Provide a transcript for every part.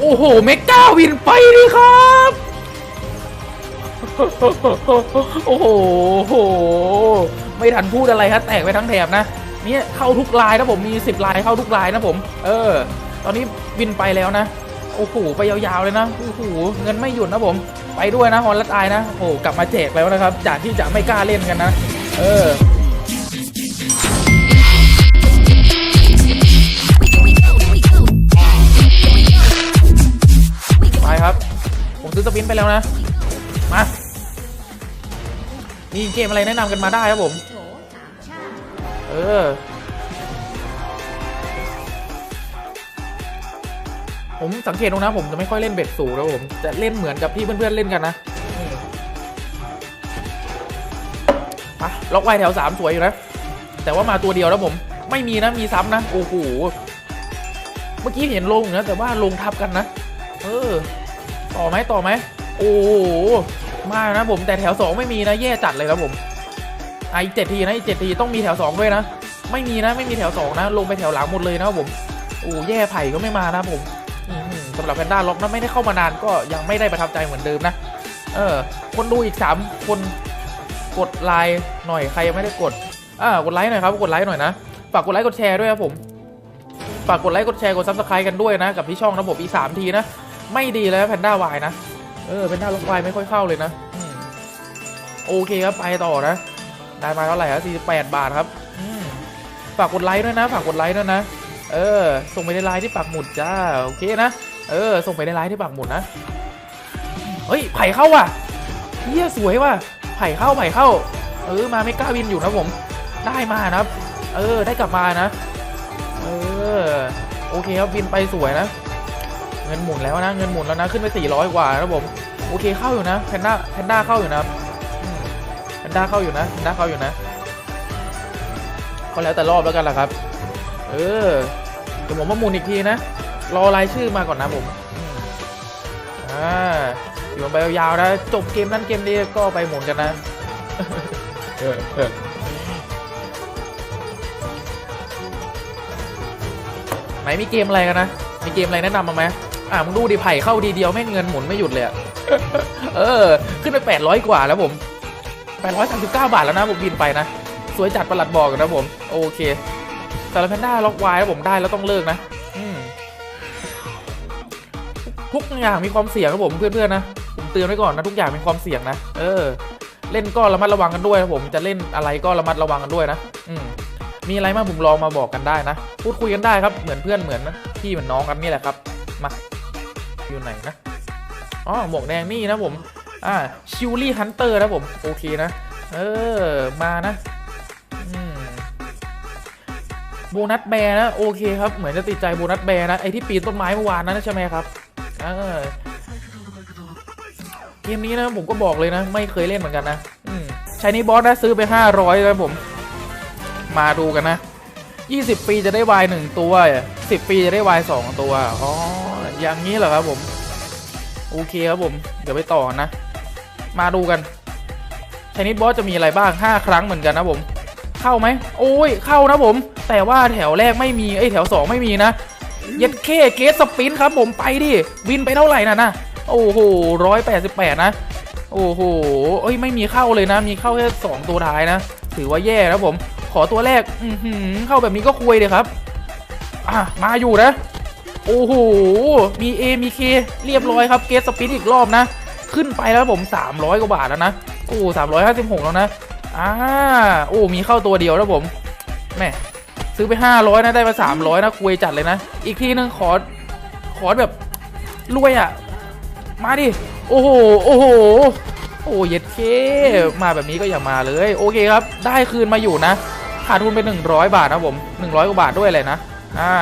โอ้โหเมก้าวินไปดิครับ โอ้โห ไม่ทันพูดอะไรครับแตกไปทั้งแถบนะ เนี่ยเข้าทุกลายนะผมมี 10ลายเข้าทุกลายนะผม เออ ตอนนี้บินไปแล้วนะ โอ้โหไปยาวๆเลยนะโอ้โหเงินไม่หยุดนะผม ไปด้วยนะฮอนลัดอนะ โอ้โหกลับมาแจกแล้วนะครับ จากที่จะไม่กล้าเล่นกันนะ เออ ปินไปแล้วนะ มามีเกมอะไรแนะนำกันมาได้ครับผม เออ ผมสังเกตดูนะผมจะไม่ค่อยเล่นเบ็ดสูงนะผม จะเล่นเหมือนกับที่เพื่อนๆเล่นกันนะอืมาล็อกไวแถวสามสวยอยู่นะ แต่ว่ามาตัวเดียวแล้วผม ไม่มีนะมีซ้ำนะ โอ้โห เมื่อกี้เห็นลงนะแต่ว่าลงทับกันนะ เออ ต่อไหมต่อไหมโอ้โหมานะผมแต่แถวสองไม่มีนะแย่จัดเลยครับผมไอเจ็ดทีนะอีเจ็ดทีต้องมีแถวสองด้วยนะ ไม่มีนะไม่มีแถวสองนะ ลงไปแถวหลังหมดเลยนะครับผมโอ้แย่ไผ่ก็ไม่มานะผมอื้อหือสำหรับแพนด้าล็อกนะไม่ได้เข้ามานานก็ยังไม่ได้ประทับใจเหมือนเดิมนะ เออ คนดูอีกสามคนกดไลค์หน่อยใครยังไม่ได้กดอ่ากดไลค์หน่อยครับกดไลค์หน่อยนะฝากกดไลค์กดแชร์ด้วยครับผมฝากกดไลค์กดแชร์กดซับสไครต์กันด้วยนะกับที่ช่องนะผมอีกสามทีนะ ไม่ดีแล้วแพนด้าวายนะ เออแพนด้าล็อกวายไม่ค่อยเข้าเลยนะอโอเคครับไปต่อนะ ได้มาเท่าไหร่ครับ 48 บาทครับฝากกดไลค์ด้วยนะ ฝากกดไลค์ด้วยนะ เออ ส่งไปในไลน์ที่ปักหมุดจ้า โอเคนะ เออ ส่งไปในไลน์ที่ปักหมุดนะ เฮ้ย ไผ่เข้าว่ะเฮียสวยว่ะ ไผ่เข้า ไผ่เข้า เออ มาไม่กล้าวินอยู่นะผม ได้มานะครับ เออ ได้กลับมานะ เออ โอเคครับ วินไปสวยนะ เงินหมุนแล้วนะ เงินหมุนแล้วนะ ขึ้นไป 400 กว่านะผม โอเคเข้าอยู่นะแพนด้าแพนด้าเข้าอยู่นะแพนด้าเข้าอยู่นะแพนด้าเข้าอยู่นะ ก็แล้วแต่รอบแล้วกันแหละครับ เออ เดี๋ยวผมมาหมุนอีกทีนะ รอรายชื่อมาก่อนนะผม อ่า อยู่กันไปยาวๆนะ จบเกมนั้นเกมนี้ก็ไปหมุนกันนะไหนมีเกมอะไรกันนะ มีเกมอะไรแนะนำมาไหม อ่ามึงดูดิไผ่เข้าดีเดียวแม่งเงินหมุนไม่หยุดเลยอะเออ ขึ้นไป800กว่าแล้วผม839บเก้าบาทแล้วนะผมบินไปนะ สวยจัดประหลัดบอกนะผม โอเคแต่ละแพนด้าล็อกไว้แล้วผมได้แล้วต้องเลิกนะอืมทุกอย่างมีความเสี่ยงครับผมเพื่อนๆนะผมเตือนไว้ก่อนนะทุกอย่างมีความเสี่ยงนะเออ เล่นก็ระมัดระวังกันด้วยนะผมจะเล่นอะไรก็ระมัดระวังกันด้วยนะอืมมีอะไรมาผมลองมาบอกกันได้นะ พูดคุยกันได้ครับเหมือนเพื่อนเหมือนพี่เหมือนน้องกันนี่แหละครับมา อยู่ไหนนะอ๋อหมวกแดงนี่นะผมอ่าชิวลี่ฮันเตอร์นะผมโอเคนะ เออมานะโบนัสแบร์นะโอเคครับเหมือนจะติดใจโบนัสแบร์นะไอที่ปีนต้นไม้เมื่อวานนั้นใช่ไหมครับเออเกมนี้นะผมก็บอกเลยนะ ไม่เคยเล่นเหมือนกันนะอืมชายนี้บอสนะซื้อไป 500แล้วผม มาดูกันนะ 20 ปีจะได้วายหนึ่งตัว 10 ปีจะได้วายสองตัวอ๋อ อย่างนี้เหรอครับผม โอเคครับผม เดี๋ยวไปต่อนะ มาดูกันชนิดบอสจะมีอะไรบ้าง 5 ครั้งเหมือนกันนะผม เข้าไหม โอ้ย เข้านะผม แต่ว่าแถวแรกไม่มีเอ้แถว 2 ไม่มีนะ เย็ดเคเกสสปินครับผมไปดิ วินไปเท่าไหร่น่ะนะโอ้โหร้อยแปดสิบแปดนะ โอ้โหเอ้ยไม่มีเข้าเลยนะ มีเข้าแค่สองตัวท้ายนะ ถือว่าแย่นะผม ขอตัวแรก อืเข้าแบบนี้ก็คุยเลยครับ อะ มาอยู่นะ โอ้โห มี A มี K เรียบร้อยครับ เกสสปินอีกรอบนะ ขึ้นไปแล้วผม 300 กว่าบาทแล้วนะ โอ้สามร้อยห้าสิบหกแล้วนะ อ่า โอ้ มีเข้าตัวเดียวแล้วผม แม่ซื้อไป 500 นะ ได้มา 300 นะ คุยจัดเลยนะ อีกทีนึงขอ ขอแบบรวยอะ มาดิ โอ้โห โอ้โห โอ้เย็ดเค มาแบบนี้ก็อย่ามาเลย โอเคครับ ได้คืนมาอยู่นะ ขาดทุนไป 100 บาทนะผม 100 กว่าบาทด้วยเลยนะ อ่า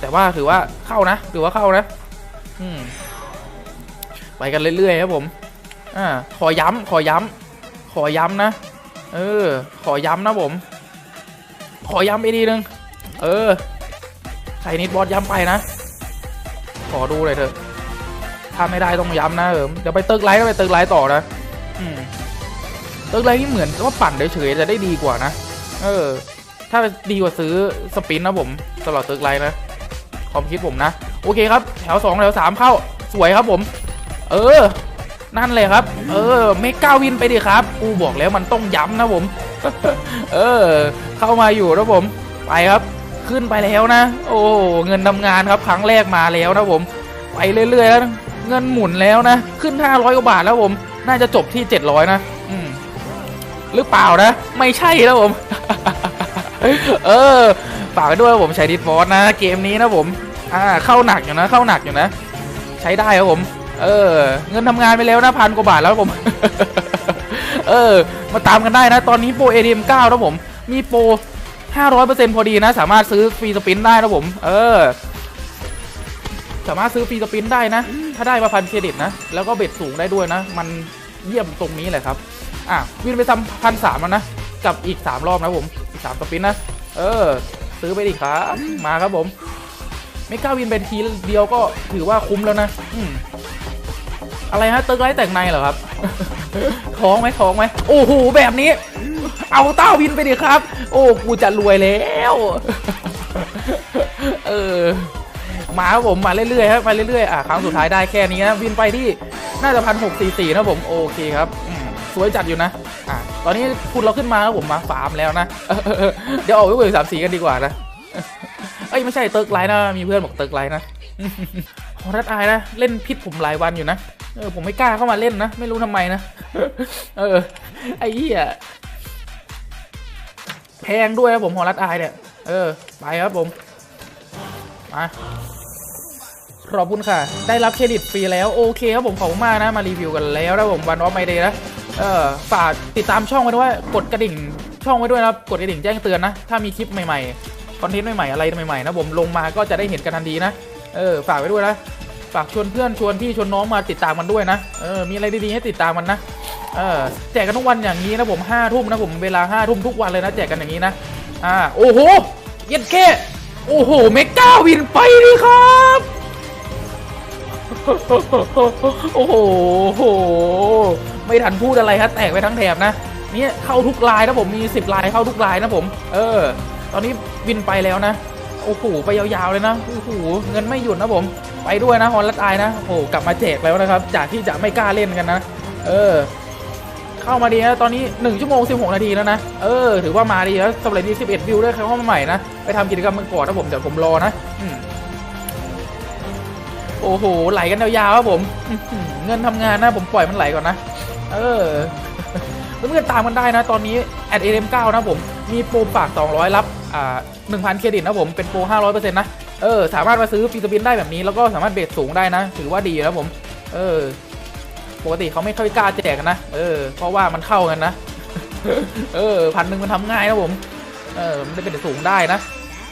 แต่ว่าถือว่าเข้านะถือว่าเข้านะ อืมไปกันเรื่อยๆครับผม อ่า ขอย้ำขอย้ำขอย้ำนะ เออ ขอย้ำนะผม ขอย้ำอีกทีนึง เออ ใส่นิดบอสย้ำไปนะ ขอดูเลยเถอะ ถ้าไม่ได้ต้องย้ำนะเออเดี๋ยวไปเติร์กไลท์ก็ไปเติร์กไลท์ต่อนะ อืม เติร์กไลท์นี่เหมือนว่าปั่นเฉยๆจะได้ดีกว่านะ เออ ถ้าดีกว่าซื้อสปินนะผมสำหรับเติร์กไลท์นะ ความคิดผมนะ โอเคครับ แถวสองแถวสามเข้า สวยครับผม เออ นั่นเลยครับ เออ เมก้าวินไปดิครับ กูบอกแล้วมันต้องย้ำนะผม เออ เข้ามาอยู่นะผม ไปครับ ขึ้นไปแล้วนะ โอ้ เงินทำงานครับ ครั้งแรกมาแล้วนะผม ไปเรื่อยๆแล้วนะเงินหมุนแล้วนะ ขึ้น 500 กว่าบาทแล้วผม น่าจะจบที่ 700 นะ อืม หรือเปล่านะ ไม่ใช่แล้วผม เออ ฝากด้วยผมใช้ดิสฟอร์สนะ เกมนี้นะผม อ่าเข้าหนักอยู่นะเข้าหนักอยู่นะ ใช้ได้ครับผม เออ เงินทำงานไปแล้วนะพันกว่าบาทแล้วผม เออ มาตามกันได้นะ ตอนนี้โปร ADM 9นะผม มีโปร500%พอดีนะ สามารถซื้อฟรีสปินได้นะผม เออ สามารถซื้อฟรีสปินได้นะ ถ้าได้มาพันเครดิตนะ แล้วก็เบ็ดสูงได้ด้วยนะ มันเยี่ยมตรงนี้แหละครับ อะวินไปทำพันสามแล้วนะ กับอีก3รอบนะผมสามสปินนะ เออ ซื้อไปดิครับ มาครับผม ไม่กล้าวินเป็นทีเดียวก็ถือว่าคุ้มแล้วนะอืมอะไรฮะเติร์กไลท์แต่งในเหรอครับ ท้องไหมท้องไหมโอ้โหแบบนี้ เอาเต้าวินไปดิครับ โอ้กูจะรวยแล้ว เออมาครับผมมาเรื่อยๆครับไปเรื่อยๆอะครั้งสุดท้ายได้แค่นี้นะวินไปที่น่าจะพันหกสี่สี่นะผมโอเคครับอืมสวยจัดอยู่นะอะตอนนี้คุณเราขึ้นมาแล้วผมมาฟาร์มแล้วนะเดี๋ยวออกไปเบอร์สามสีกันดีกว่านะเอ้ไม่ใช่เติร์กไลน์นะ มีเพื่อนบอกเติร์กไลน์นะโหรัดอายนะ เล่นพิษผมหลายวันอยู่นะ เออผมไม่กล้าเข้ามาเล่นนะ ไม่รู้ทำไมนะ เออ ไอ้เหี้ยแพงด้วยครับผมฮอรัดอายเนี่ย เออ ไปครับผม มาขอบคุณค่ะ ได้รับเครดิตฟรีแล้ว โอเคครับผมขอบคุณมากนะ มารีวิวกันแล้วนะผมวันออฟไมเดย์นะ เออ ฝากติดตามช่องไว้ด้วย กดกระดิ่งช่องไว้ด้วยนะครับ กดกระดิ่งแจ้งเตือนนะ ถ้ามีคลิปใหม่ ๆ คอนเทนต์ใหม่ๆอะไรใหม่ๆนะผมลงมาก็จะได้เห็นกันทันทีนะเออฝากไว้ด้วยนะฝากชวนเพื่อนชวนพี่ชวนน้องมาติดตามมันด้วยนะเออมีอะไรดีๆให้ติดตามมันนะเออแจกกันทุกวันอย่างนี้นะผมห้าทุ่มนะผมเวลาห้าทุ่มทุกวันเลยนะแจกกันอย่างนี้นะอ่าโอ้โหเย็ดแค่โอ้โหเมก้าวินไปดิครับโอ้โหโอ้โหไม่ทันพูดอะไรฮะแตกไปทั้งแถบนะเนี่ยเข้าทุกลายนะผมมี10ลายเข้าทุกลายนะผม เออ ตอนนี้ วินไปแล้วนะ โอ้โห ไปยาวๆเลยนะ โอ้โห เงินไม่หยุดนะผม ไปด้วยนะฮอนลัดอายนะ โอ้โหกลับมาแจกแล้วนะครับ จากที่จะไม่กล้าเล่นกันนะ เออ เข้ามาดีนะ ตอนนี้ 1 ชั่วโมง 16 นาทีแล้วนะ เออ ถือว่ามาดีแล้วสำหรับดี11 วิวด้วยครเข้ามาใหม่นะ ไปทำกิจกรรมมันก่อนนะผม เดี๋ยวผมรอนะโอ้โห ไหลกันยาวๆครับผม เงินทำงานนะ ผมปล่อยมันไหลก่อนนะ เออเพื่อนๆตามกันได้นะ ตอนนี้แอดเอ็มเก้านะผม มีโปรฝาก 200 รับ อ่า 1,000 เครดิตนะผม เป็นโปร 500%นะ เออ สามารถมาซื้อฟีสปินได้แบบนี้ แล้วก็สามารถเบสสูงได้นะ ถือว่าดีนะผม เออ ปกติเขาไม่ค่อยกล้าแจกนะ เออ เพราะว่ามันเข้ากันนะ เออ พันหนึ่งมันทำง่ายนะผม เออ มันได้เป็นสูงได้นะ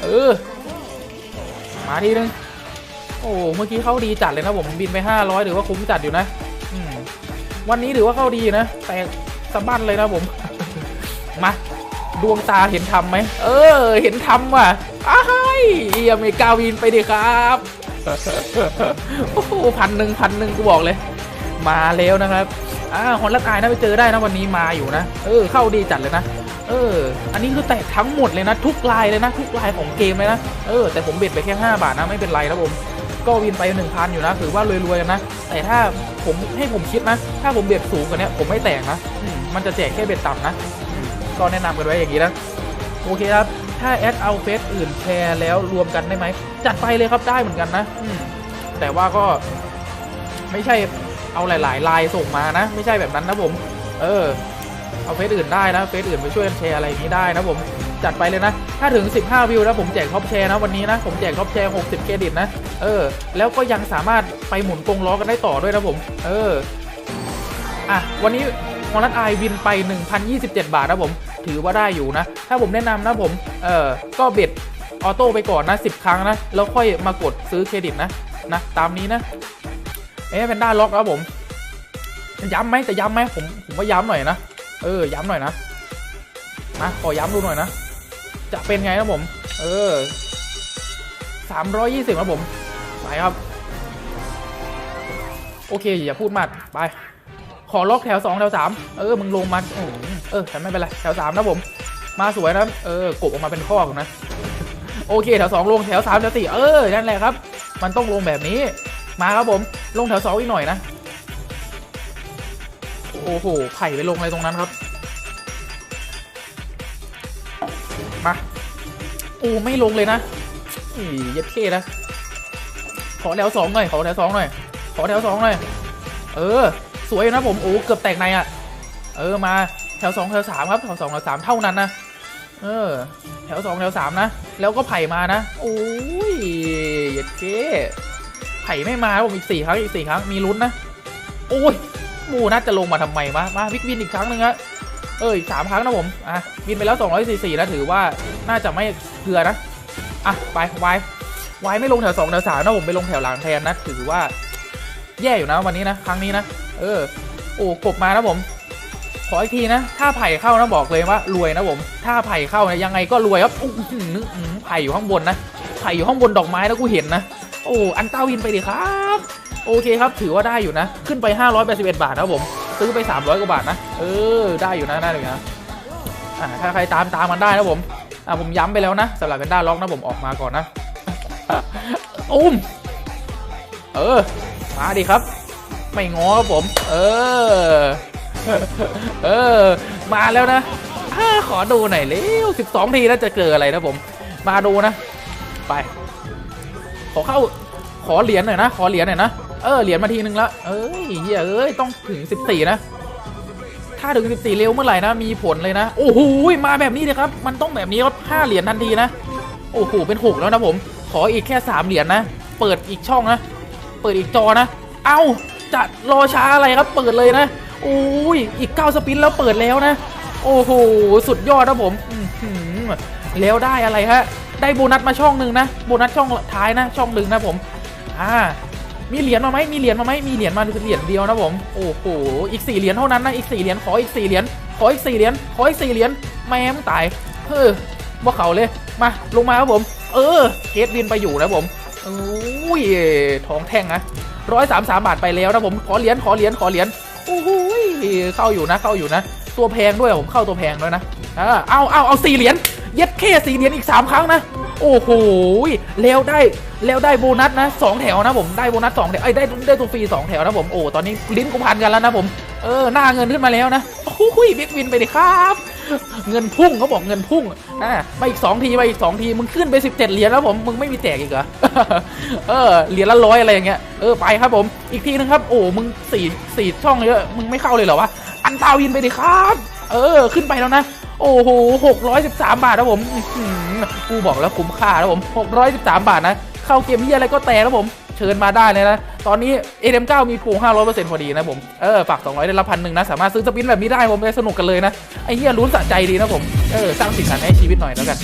เออ มาทีนึง โอ้ เมื่อกี้เข้าดีจัดเลยนะผม บินไป 500หรือว่าคุ้มจัดอยู่นะอืมวันนี้ถือว่าเข้าดีนะ แต่สะบั้นเลยนะผม มา ดวงตาเห็นทำไหม เออ เห็นทำว่ะอ้ายอเมริกาวินไปดิครับ โอ้โหพันหนึ่งพันหนึ่งกูบอกเลย มาแล้วนะครับอ่าฮอนลัดอายนะไปเจอได้นะวันนี้มาอยู่นะ เออ เข้าดีจัดเลยนะ เออ อันนี้คือแตกทั้งหมดเลยนะ ทุกลายเลยนะ ทุกลายของเกมเลยนะ เออ แต่ผมเบ็ดไปแค่ 5 บาทนะไม่เป็นไรนะผมก็วินไป 1,000 อยู่นะถือว่ารวยๆกันนะ แต่ถ้าผมให้ผมคิดนะ ถ้าผมเบ็ดสูงกว่านี้ผมไม่แตกนะ มันจะแจกแค่เบ็ดต่ำนะ ก็แนะนำกันไว้อย่างนี้นะโอเคครับ ถ้าแอดเอาเฟซอื่นแชร์แล้วรวมกันได้ไหมจัดไปเลยครับได้เหมือนกันนะอืมแต่ว่าก็ไม่ใช่เอาหลายๆลายส่งมานะ ไม่ใช่แบบนั้นนะผม เออ เอาเฟซอื่นได้นะเฟซอื่นไปช่วยแชร์อะไรอย่างนี้ได้นะผมจัดไปเลยนะ ถ้าถึง 15 วิวนะผมแจกท็อปแชร์นะวันนี้นะ ผมแจกท็อปแชร์ 60 เครดิตนะ เออ แล้วก็ยังสามารถไปหมุนกงล้อกันได้ต่อด้วยนะผม เออ อะ วันนี้ มอนัทไอวินไป 1,027 บาทนะผม ถือว่าได้อยู่นะ ถ้าผมแนะนำนะผม เออก็เบ็ดออโต้ไปก่อนนะ 10 ครั้งนะ แล้วค่อยมากดซื้อเครดิตนะนะตามนี้นะ เอ๊ะเป็นด้านล็อกแล้วผมย้ำไหมจะย้ำไหมผมผมว่าย้ำหน่อยนะเออย้ำหน่อยนะมาขอย้ำดูหน่อยนะ จะเป็นไงนะผม เออสามร้อยยี่สิบนะผม ไปครับ โอเค อย่าพูดมาก ไป ขอล็อกแถวสองแถวสามเออ มึงลงมาเออแต่ไม่เป็นไร แถวสามนะผม มาสวยนะ เออ กบออกมาเป็นข้อนะ โอเค แถวสองลง แถวสามแถวสี่เออ นั่นแหละครับ มันต้องลงแบบนี้ มาครับผม ลงแถวสองอีกหน่อยนะ โอ้โห ไผ่ไปลงอะไรตรงนั้นครับ มาโอ้ไม่ลงเลยนะอีเย็ดเท่นะ ขอแถวสองหน่อย ขอแถวสองหน่อย ขอแถวสองหน่อย เออ สวยนะผมโอ้เกือบแตกในอะ เออมาแถวสองแถวสามครับแถวสองแถวสามเท่านั้นนะเออ แถวสองแถวสามนะ แล้วก็ไผ่มานะโอ้ยเย็ดเก้ไผ่ไม่มาผมอีกสี่ครั้งอีกสี่ครั้งมีลุ้นนะโอ้ยมูน่าจะลงมาทำไมมามาวิกวินอีกครั้งหนึ่งฮะเอออีกสามครั้งนะผมอะวินไปแล้ว244นะถือว่าน่าจะไม่เกลือนะอะไปวายวายไม่ลงแถวสองแถวสามนะผมไปลงแถวหลังแทนนะถือว่าแย่อยู่นะวันนี้นะครั้งนี้นะ เออโอ้กบมานะผม ขออีกทีนะ ถ้าไผ่เข้านะบอกเลยว่ารวยนะผม ถ้าไผ่เข้านะยังไงก็รวยครับอู้นึกไผ่อยู่ข้างบนนะไผ่อยู่ข้างบนดอกไม้นะกูเห็นนะ โอ้อันต้าวินไปดิครับ โอเคครับถือว่าได้อยู่นะ ขึ้นไป581บาทนะผม ซื้อไป 300กว่าบาทนะ เออ ได้อยู่นะได้อยู่นะอ่าถ้าใครตามตามมันได้นะผมอ่าผมย้ำไปแล้วนะสำหรับเป็นด้าล็อกนะผมออกมาก่อนนะอุ้มเออ มาดิครับ ไม่งอครับผม เออ เออ มาแล้วนะอขอดูหน่อยเร็ว12 ทีแล้วจะเกิดอะไรนะผม มาดูนะ ไป ขอเข้า ขอเหรียญหน่อยนะ ขอเหรียญหน่อยนะ เออ เหรียญมาทีนึงละ เอ้ยเฮ้ยเอ้ย ต้องถึง 14 นะ ถ้าถึง 14 เร็วเมื่อไหร่นะ มีผลเลยนะ โอ้โห มาแบบนี้เลยครับ มันต้องแบบนี้ครับ5เหรียญทันทีนะ โอ้โห เป็น 6 แล้วนะผม ขออีกแค่ 3 เหรียญนะ เปิดอีกช่องนะ เปิดอีกจอนะ เอ้า จะรอช้าอะไรครับ เปิดเลยนะโอ้ยอีก 9 สปินแล้วเปิดแล้วนะ โอ้โห สุดยอดนะผมแล้วได้อะไรฮะ ได้โบนัสมาช่องหนึ่งนะ โบนัสช่องท้ายนะ ช่องหนึ่งนะผม อ่า มีเหรียญมาไหมมีเหรียญมาไหมมีเหรียญมาเหรียญเดียวนะผม โอ้โห อีกสี่เหรียญเท่านั้นนะ อีกสี่เหรียญ ขออีกสี่เหรียญ ขออีกสี่เหรียญ ขออีกสี่เหรียญ แม่มงตาย เฮ้อว่เขาเลย มา ลงมาครับผม เออเคสวินไปอยู่นะผมโอ้ย ทองแท่งนะ ร้อยสามสามบาทไปแล้วนะผมขอเหรียญขอเหรียญขอเหรียญโอ้โหเข้าอยู่นะเข้าอยู่นะ ตัวแพงด้วยผมเข้าตัวแพงด้วยนะอ่าเอาเอาเอาสี่เหรียญเย็ดแค่สี่เหรียญอีกสามครั้งนะ โอ้โหแล้วได้แล้วได้โบนัสนะสองแถวนะผมได้โบนัสสองแถวไอ้ได้ได้ตัวฟรีสองแถวนะผมโอ้ตอนนี้ลิ้นกูพันกันแล้วนะผมเออหน้าเงินขึ้นมาแล้วนะโอ้โหบิ๊กวินไปดิครับเงินพุ่งเขาบอกเงินพุ่งนะมาอีกสองทีมาอีกสองที มึงขึ้นไปสิบเจ็ดเหรียญแล้วผม มึงไม่มีแตกอีกเหรอ เออ เหรียญละร้อยอะไรอย่างเงี้ย เออ ไปครับผม อีกทีนึงครับ โอ้ มึงสี่สี่ช่องเยอะ มึงไม่เข้าเลยเหรอวะ อันตาวินไปดิครับ เออ ขึ้นไปแล้วนะ โอ้โหหกร้อยสิบสามบาทนะผมอือหือกูบอกแล้วคุ้มค่านะผมหกร้อยสิบสามบาทนะ เข้าเกมที่อะไรก็แต่นะผม เชิญมาได้เลยนะ ตอนนี้ ADM9 มีโปร500%พอดีนะผม เออ ฝาก 200 ได้รับพันหนึ่งนะ สามารถซื้อสปินแบบนี้ได้ผมได้สนุกกันเลยนะ ไอ้เหี้ยลุ้นสะใจดีนะผม เออ สร้างสีสันให้ชีวิตหน่อยแล้วกัน